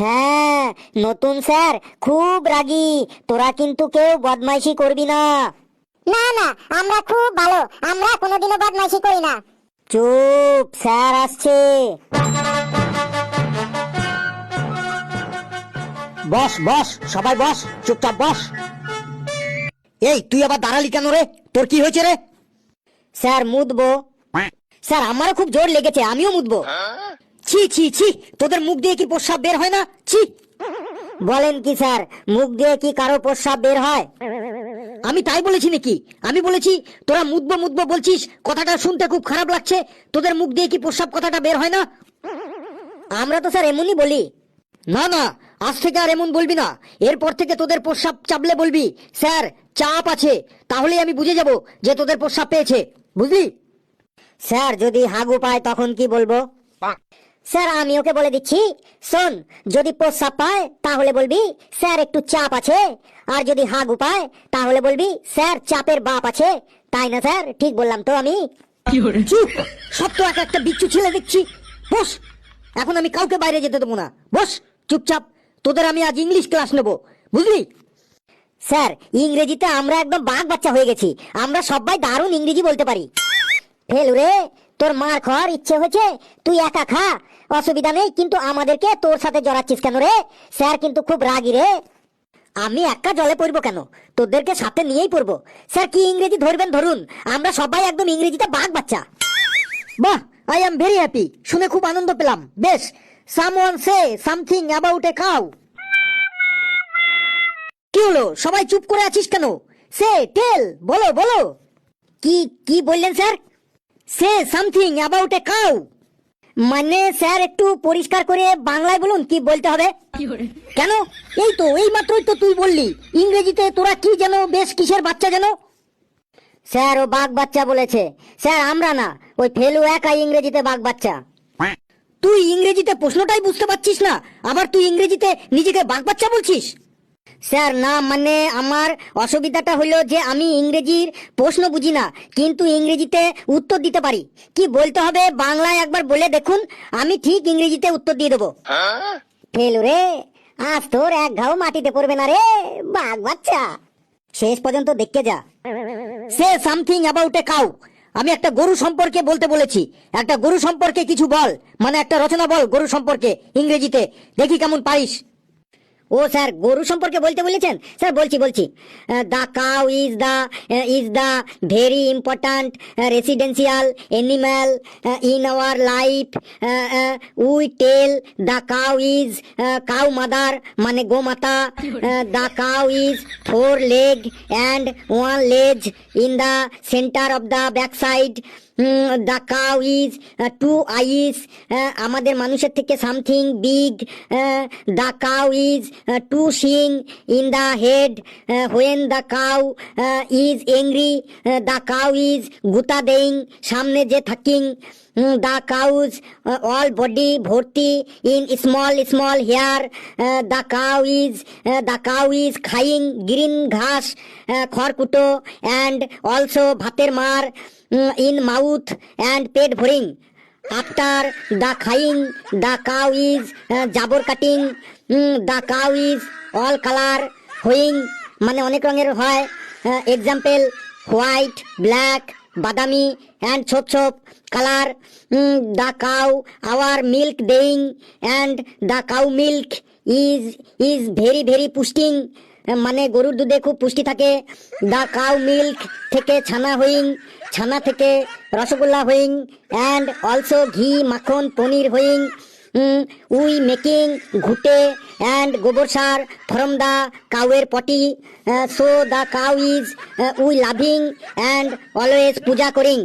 হ্যাঁ নতুন স্যার খুব রাগী। তোরা কিন্তু কেউ বদমাইশি করবি না। না না আমরা খুব ভালো। আমরা কোনোদিনও বদমাইশি করি না। চুপ স্যার আসছে। বস বস সবাই বস চুপচাপ বস। এই তুই আবার দাঁড়ালি কেন রে? তোর কি হয়েছে রে? স্যার মুদবো। স্যার আমারও খুব জোর লেগেছে আমিও মুদবো। ছি ছি ছি। তোদের মুখ দিয়ে কি প্রস্রাব বের হয় না? ছি। বলেন কি, স্যার, মুখ দিয়ে কি কারও প্রস্রাব বের হয়? আমি তাই বলেছি নাকি? আমি বলেছি, তোরা মুদবো মুদবো বলছিস, কথাটা শুনতে খুব খারাপ লাগছে, তোদের মুখ দিয়ে কি প্রস্রাব কথাটা বের হয় না? আমরা তো স্যার এমনই বলি। না না, আজ থেকে আর এমন বলবি না। এরপর থেকে তোদের প্রস্রাব চাপলে বলবি, স্যার, চাপ আছে তাহলে আমি বুঝে যাব যে তোদের প্রস্রাব পেয়েছে। বুঝলি? স্যার, যদি হাগু পায় তখন কি বলব? স্যার আমি ওকে বলে দিচ্ছি শোন যদি প্রস্রাব পায় তাহলে বলবি স্যার একটু চাপ আছে আর যদি হাগু পায় তাহলে বলবি স্যার চাপের বাপ আছে। তাই না স্যার? ঠিক বললাম তো আমি। চুপ! সব তো এক একটা বিচ্ছু ছেলে দেখছি। বস! এখন আমি কাউকে বাইরে যেতে দেবো না। বস! চুপচাপ তোদের আমি আজ ইংলিশ ক্লাস নেব। বুঝলি? স্যার ইংরেজিতে আমরা একদম বাঘ বাচ্চা হয়ে গেছি। আমরা সবাই দারুণ ইংরেজি বলতে পারি। ফেলু রে! তোর মার খাওয়ার ইচ্ছে হয়েছে তুই একা খা। অসুবিধা নেই কিন্তু আমাদেরকে তোর সাথে জড়াচ্ছিস কেন রে? স্যার কিন্তু খুব রাগি রে। আমি একা জলে পড়ব কেন? তোদেরকে সাথে নিয়েই পড়ব। স্যার কি ইংরেজি ধরবেন ধরুন। আমরা সবাই একদম ইংরেজিতে বাঘ বাচ্চা। বাহ আই এম ভেরি হ্যাপি। শুনে খুব আনন্দ পেলাম। বেশ someone say something about a cow কি হলো? সবাই চুপ করে আছিস কেন? সে টেল বলো বলো। কি কি বললেন sir? Say something about a cow মানে স্যার একটু পরিষ্কার করে বাংলায় বলুন কি বলতে হবে? কেন? এই তো এই মাত্রই তো তুই বললি। ইংরেজিতে তোরা কি যেন বেশ কিসের বাচ্চা যেন? স্যার ও বাঘ বাচ্চা বলেছে। স্যার আমরা না ওই ফেলু একাই ইংরেজিতে বাঘ বাচ্চা। তুই ইংরেজিতে প্রশ্নটাই বুঝতে পারছিস না আবার তুই ইংরেজিতে নিজেকে বাঘ বাচ্চা বলছিস? স্যার না মানে আমার অসুবিধাটা হলো যে আমি ইংরেজির প্রশ্ন বুঝি না কিন্তু ইংরেজিতে উত্তর দিতে পারি। কি বলতে হবে বাংলায় একবার বলে দেখুন আমি ঠিক ইংরেজিতে উত্তর দিয়ে দেবো। ফেলু রে আজ তোর এক ঘাও মাটিতে পড়বে না রে বাঘ বাচ্চা। শেষ পর্যন্ত দেখতে যা। সে সামথিং অ্যাবাউট এ কাউ আমি একটা গরু সম্পর্কে বলতে বলেছি। একটা গরু সম্পর্কে কিছু বল মানে একটা রচনা বল গরু সম্পর্কে ইংরেজিতে। দেখি কেমন পারিস। ও স্যার, গরু সম্পর্কে বলতে বলেছেন? স্যার, বলছি বলছি। The cow is the is the very important residential animal in our life we tell the cow is cow mother মানে gomata the cow is four leg and one lej in the center of the back side. The cow is two eyes আমাদের মানুষের থেকে something big the cow is two shing in the head when the cow is angry the cow is গুতা দেইং সামনে যে থাকিং the cows all body ভর্তি in small small hair the cow is the cow is Khaing green ঘাস খড়কুটো and also ভাতের মার ইন মাউথ অ্যান্ড পেট ভরিং আফটার দ্য খাইং দ্য কাউ ইজ জাবর cutting the cow is all colour হুইং মানে অনেক রঙের হয়। এক্সাম্পল হোয়াইট ব্ল্যাক বাদামি অ্যান্ড ছোপ ছোপ colour the cow our milk দেইং and the cow milk is is very very পুষ্টিং মানে গরুর দুধে খুব পুষ্টি থাকে। দ্য কাউ মিল্ক থেকে ছানা হইং, ছানা থেকে রসগোল্লা হইং অ্যান্ড অলসো ঘি, মাখন, পনির হইং উই মেকিং, ঘুটে অ্যান্ড গোবর সার from the কাউয়ের potty so the cow is we loving and always puja করিং।